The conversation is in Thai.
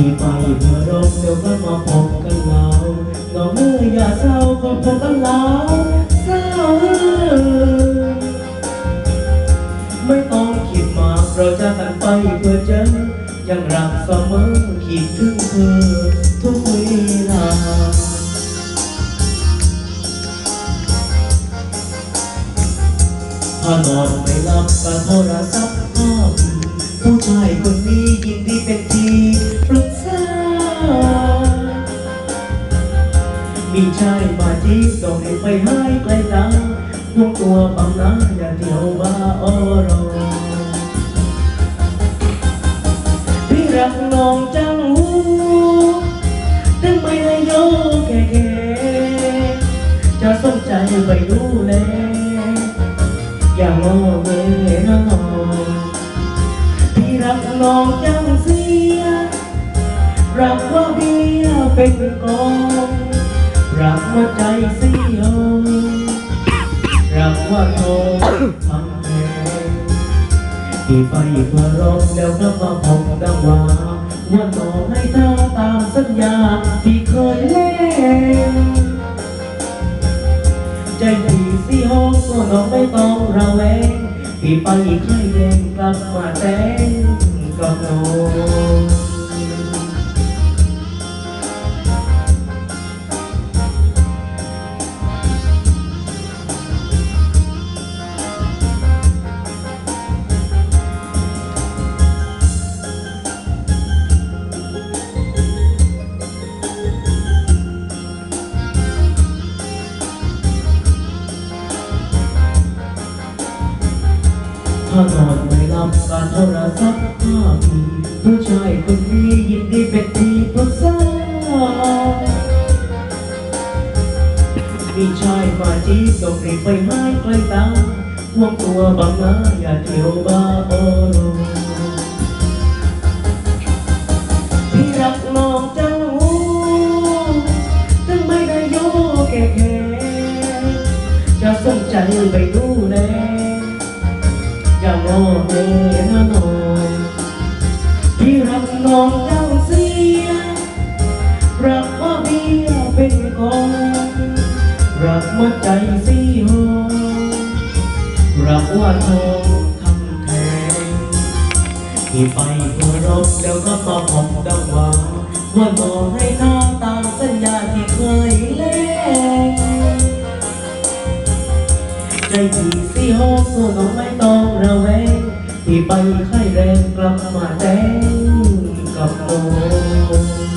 ที่ไปเพื่อรบเดี๋ยวก็มาพบกันแล้วน้องเมื่ออย่าเศร้าก็พบกันแล้วเศร้าไม่ต้องคิดมากเราจะกันไปเพื่อเจอยังรักเสมอคิดถึงเธอทุกเวลาถ้านอนไม่หลับก็โทรศัพท์ภาพผู้ชายคนนี้ยินดีเป็นทีรักษ ชายมาจีบต้องให้ไปให้ไกลตาพวกตัวบางนาอย่าเที่ยวบ้าออรอพี่รักน้องจังหูถึงไม่ได้โยแก่ๆจะสนใจไปดูแลอย่างงอเงยน้องพี่รักน้องจังเสียรักว่าเบียเป็นกอง รักว่าใจเสียรักว่าทองทำแทนที่ไปเพื่อรบแล้วก็มาพบดังว่าว่าน้องให้เธอตามสัญญาที่เคยเล่นใจพี่สิห้องก็น้องไม่ต้องระแวงพี่ไปใครเด่นกลับมาแต่งกับน้อง ถ้านอนไม่หลับการโทรศัพท์ภาพผู้ชายคนนี้ยินดีเป็นที่ปรึกษามีชายมาจีบต้องรีบไปให้ใกลตาห่วงตัวบางนาอย่าเที่ยวบ้าโอโรพี่รักน้องเจ้าถึงไม่ได้โยแก่แค่จะสนใจไปดู แลอย่อเงยนะน้องพี่รักน้องเจ้าเสีย รักว่าเบียเป็นกอง รักว่าใจสีหอรักว่าทองทำแทนที่ไปเพื่อรบแล้วก็มาพบดังว่าว่าน้อให้ท่าต ใจพี่สิห้องตัวน้องไม่ต้องระแวงพี่ไปไข้แรงกลับมาแตงกับน้อง